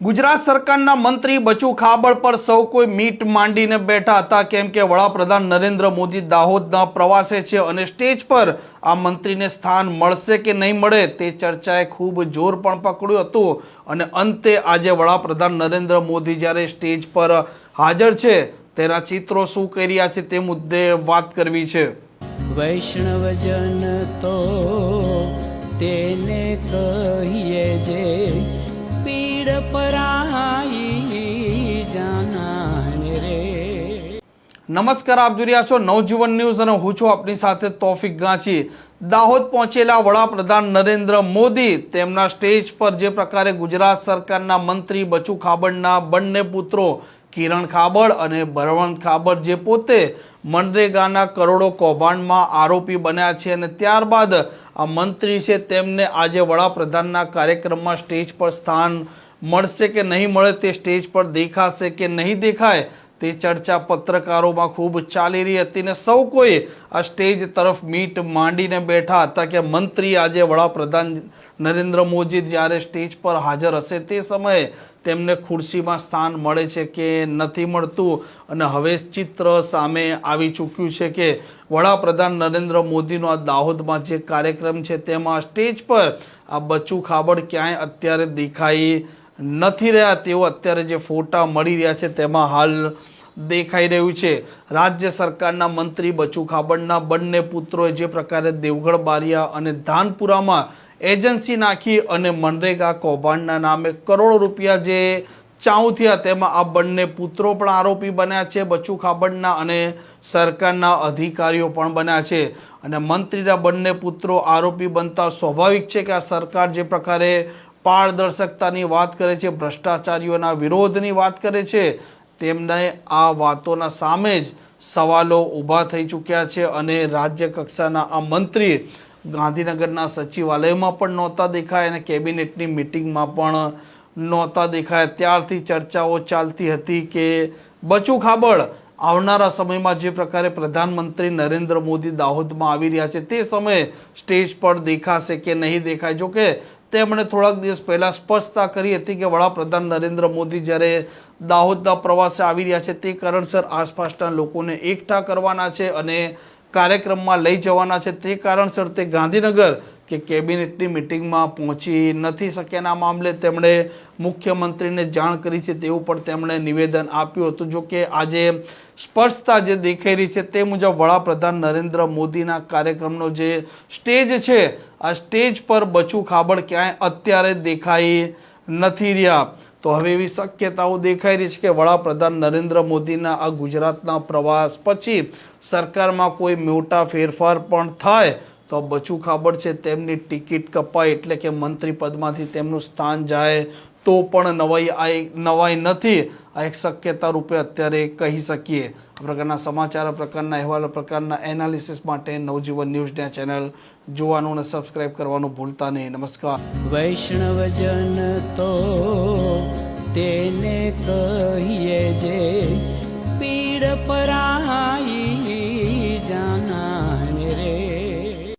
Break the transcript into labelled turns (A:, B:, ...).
A: ગુજરાત સરકારના મંત્રી બચુ ખાબડ પર સૌ કોઈ મીટ માંડીને બેઠા હતા. કેમ કે વડાપ્રધાન નરેન્દ્ર મોદી દાહોદના પ્રવાસે છે અને સ્ટેજ પર આ મંત્રીને સ્થાન મળશે કે નહીં મળે તે ચર્ચાએ ખૂબ જોર પણ પકડ્યું હતું. અને અંતે આજે વડાપ્રધાન નરેન્દ્ર મોદી જ્યારે સ્ટેજ પર હાજર છે, તેના ચિત્રો શું કરી રહ્યા છે તે મુદ્દે વાત કરવી છે.
B: વૈષ્ણવજન તો તેને કહીએ જે
A: નમસ્કાર, આપ જોઈ રહ્યા છો નવજીવન ન્યૂઝ અને હું છું આપની સાથે તોફિક ગાંચી. દાહોદ પહોંચેલા વડાપ્રધાન નરેન્દ્ર મોદી તેમના સ્ટેજ પર જે પ્રકારે ગુજરાત સરકારના મંત્રી બચુ ખાબડના બંને પુત્રો કિરણ ખાબડ અને બળવંત ખાબડ જે પોતે મનરેગાના કરોડો કૌભાંડમાં આરોપી બન્યા છે અને ત્યારબાદ આ મંત્રી છે તેમને આજે વડાપ્રધાનના કાર્યક્રમમાં સ્ટેજ પર સ્થાન મળશે કે નહીં મળે તે સ્ટેજ પર દેખાશે કે નહીં દેખાય તે ચર્ચા પત્રકારોમાં ખૂબ ચાલી રહી હતી ને સૌ કોઈ આ સ્ટેજ તરફ મીટ માંડીને બેઠા હતા કે મંત્રી આજે વડાપ્રધાન નરેન્દ્ર મોદી જ્યારે સ્ટેજ પર હાજર હશે તે સમયે તેમને ખુરશીમાં સ્થાન મળે છે કે નથી મળતું અને હવે ચિત્ર સામે આવી ચૂક્યું છે કે વડાપ્રધાન નરેન્દ્ર મોદીનો આ દાહોદમાં જે કાર્યક્રમ છે તેમાં સ્ટેજ પર આ બચ્ચું ખાબડ ક્યાંય અત્યારે દેખાઈ નથી રહ્યા તેઓ અત્યારે જે ફોટા મળી રહ્યા છે, તેમાં હાલ દેખાઈ રહ્યું છે. રાજ્ય સરકારના મંત્રી બચુ ખાબડના બંને પુત્રોએ જે પ્રકારે દેવગઢ, બારિયા અને ધાનપુરામાં એજન્સી નાખી અને મનરેગા કૌભાંડના નામે કરોડો રૂપિયા જે ચાઉ થયા, તેમાં આ બંને પુત્રો પણ આરોપી બન્યા છે. બચુ ખાબડના અને સરકારના અધિકારીઓ પણ બન્યા છે. અને મંત્રીના બંને પુત્રો આરોપી બનતા સ્વાભાવિક છે કે આ સરકાર જે પ્રકારે પારદર્શકતાની વાત કરે છે, ભ્રષ્ટાચારીઓના વિરોધની વાત કરે છે, તેમને આ વાતોના સામે જ સવાલો ઊભા થઈ ચૂક્યા છે અને રાજ્ય કક્ષાના આ મંત્રી ગાંધીનગરના સચિવાલયમાં પણ નહોતા દેખાય અને કેબિનેટની મિટિંગમાં પણ નહોતા દેખાયા. ત્યારથી ચર્ચાઓ ચાલતી હતી કે બચુ ખાબડ આવનારા સમયમાં જે પ્રકારે પ્રધાનમંત્રી નરેન્દ્ર મોદી દાહોદમાં આવી રહ્યા છે તે સમયે સ્ટેજ પર દેખાશે કે નહીં દેખાય. જો કે તેમણે થોડાક દિવસ પહેલાં સ્પષ્ટતા કરી હતી કે વડાપ્રધાન નરેન્દ્ર મોદી જ્યારે દાહોદના પ્રવાસે આવી રહ્યા છે, તે કારણસર આસપાસના લોકોને એકઠા કરવાના છે અને કાર્યક્રમમાં લઈ જવાના છે. તે કારણસર તે ગાંધીનગર કે કેબિનેટની મિટિંગમાં પહોંચી નથી શક્યાના મામલે તેમણે મુખ્યમંત્રીને જાણ કરી છે તેવું પણ તેમણે નિવેદન આપ્યું હતું. જો કે આજે સ્પષ્ટતા જે દેખાઈ રહી છે તે મુજબ વડાપ્રધાન નરેન્દ્ર મોદીના કાર્યક્રમનો જે સ્ટેજ છે, આ સ્ટેજ પર બચુ ખાબડ ક્યાંય અત્યારે દેખાઈ નથી રહ્યા. તો હવે એવી શક્યતાઓ દેખાઈ રહી છે કે વડાપ્રધાન નરેન્દ્ર મોદીના આ ગુજરાતના પ્રવાસ પછી સરકારમાં કોઈ મોટા ફેરફાર પણ થાય તો બચુ ખાબડ છે તેમની ટિકિટ કપાય એટલે કે મંત્રી પદમાંથી તેમનું સ્થાન જાય તો પણ નવાઈ આ નવાઈ નથી. આ એક શક્યતા રૂપે અત્યારે કહી શકીએ. આ પ્રકારના સમાચાર પ્રકારના અહેવાલ પ્રકારના એનાલિસિસ માટે નવજીવન ન્યૂઝના ચેનલ જોવાનું અને સબસ્ક્રાઇબ કરવાનું ભૂલતા નહીં. નમસ્કાર.
B: વૈષ્ણવજન તો તેને કહીએ જે